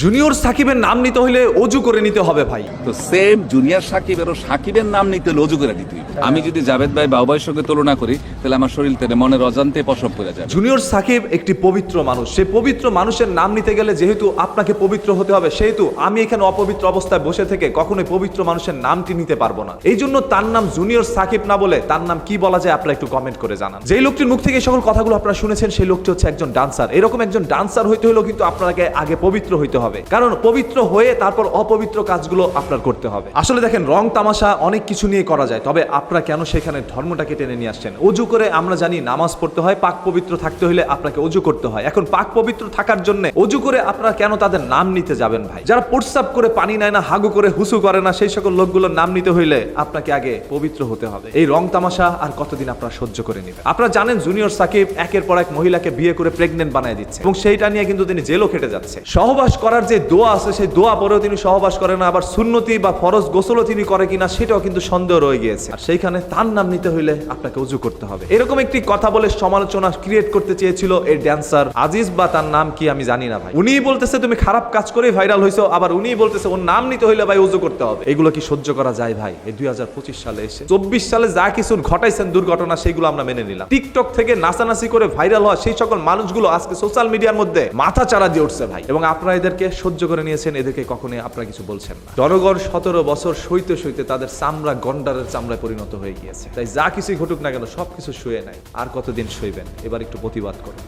Junior সাকিবের নাম নিতে হলে অজু করে নিতে হবে ভাই। তো সেম জুনিয়র সাকিবেরও সাকিবের নাম নিতে লজু করে দিতে আমি যদি জাভেদ ভাই বাউবাইয়ের সঙ্গে তুলনা করি তাহলে আমার শরীর থেকে মনের অজান্তে পশম করে যাবে। জুনিয়র সাকিব একটি পবিত্র মানুষ। সেই পবিত্র মানুষের নাম নিতে গেলে যেহেতু আপনাকে পবিত্র হতে হবে সেহেতু আমি এখানে অপবিত্র অবস্থায় বসে থেকে কখনোই পবিত্র মানুষের নামটি নিতে পারব না। এই জন্য তার নাম জুনিয়র সাকিব না বলে তার নাম কি বলা যায় আপনারা একটু কমেন্ট করে জানান। যেই লোকটির মুখ থেকে সকল কথাগুলো আপনারা শুনেছেন সেই লোকটি হচ্ছে একজন ডান্সার এরকম একজন ডান্সার হইতে হলেও কিন্তু আপনাকে আগে পবিত্র হইতে হবে। কারণ পবিত্র হয়ে তারপর অপবিত্র কাজগুলো আপনার করতে হবে। আসলে দেখেন, রং তামাশা অনেক কিছু নিয়ে করা যায়, তবে আপনারা কেন সেখানে ধর্মটাকে টেনে নিয়ে আসছেন? অজু করে আমরা জানি নামাজ পড়তে হয়, পাক পবিত্র থাকতে হলে আপনাকে অজু করতে হয়। এখন পাক পবিত্র থাকার জন্য অজু করে আপনারা কেন তাদের নাম নিতে যাবেন ভাই? যারা প্রস্রাব করে পানি নেয় না, হাগু করে হুসু করে না, সেই সকল লোকগুলোর নাম নিতে হইলে আপনাকে আগে পবিত্র হতে হবে। এই রং তামাশা আর কতদিন আপনারা সহ্য করে নেবেন? আপনারা জানেন জুনিয়র সাকিব একের পর এক মহিলাকে বিয়ে করে প্রেগনেন্ট বানায় দিচ্ছে, এবং সেইটা নিয়ে কিন্তু তিনি জেলও খেটে যাচ্ছে। সহবাস করার যে দোয়া আছে, সেই দোয়া পরেও তিনি সহবাস করে না। আবার সুন্নতি বা ফরজ গোসলও তিনি করে কিনা, সেটাও কিন্তু সন্দেহ রয়ে গিয়েছে। আর সেইখানে তার নাম নিতে হইলে আপনাকে উজু করতে হবে। এরকম একটি কথা বলে সমালোচনা ক্রিয়েট করতে চেয়েছিল এই ড্যান্সার আজিজ বা তার নাম কি আমি জানি না ভাই। উনিই বলতেছে, তুমি খারাপ কাজ করে ভাইরাল হইছো। আবার উনিই বলতেছে, ওর নাম নিতে হইলে ভাই উজু করতে হবে। এগুলো কি সহ্য করা যায় ভাই? এই দুই হাজার পঁচিশ সালে এসে চব্বিশ সালে যা কিছু ঘটাইছেন দুর্ঘটনা, সেগুলো আমরা মেনে নিলাম। টিকটক থেকে নাচানাচি করে ভাইরাল হওয়া সেই সকল মানুষগুলো আজকে সোশ্যাল মিডিয়ার মধ্যে মাথা চারা দিয়ে উঠছে ভাই। এবং আপনারা এদেরকে সহ্য করে নিয়েছেন, এদেরকে কখনোই আপনারা কিছু বলছেন না। জনগণ সতেরো বছর সইতে সইতে তাদের চামড়া গন্ডারের চামড়ায় পরিণত হয়ে গিয়েছে। তাই যা কিছুই ঘটুক না কেন, সবকিছু শুয়ে নাই। আর কতদিন শুইবেন? এবার একটু প্রতিবাদ করুন।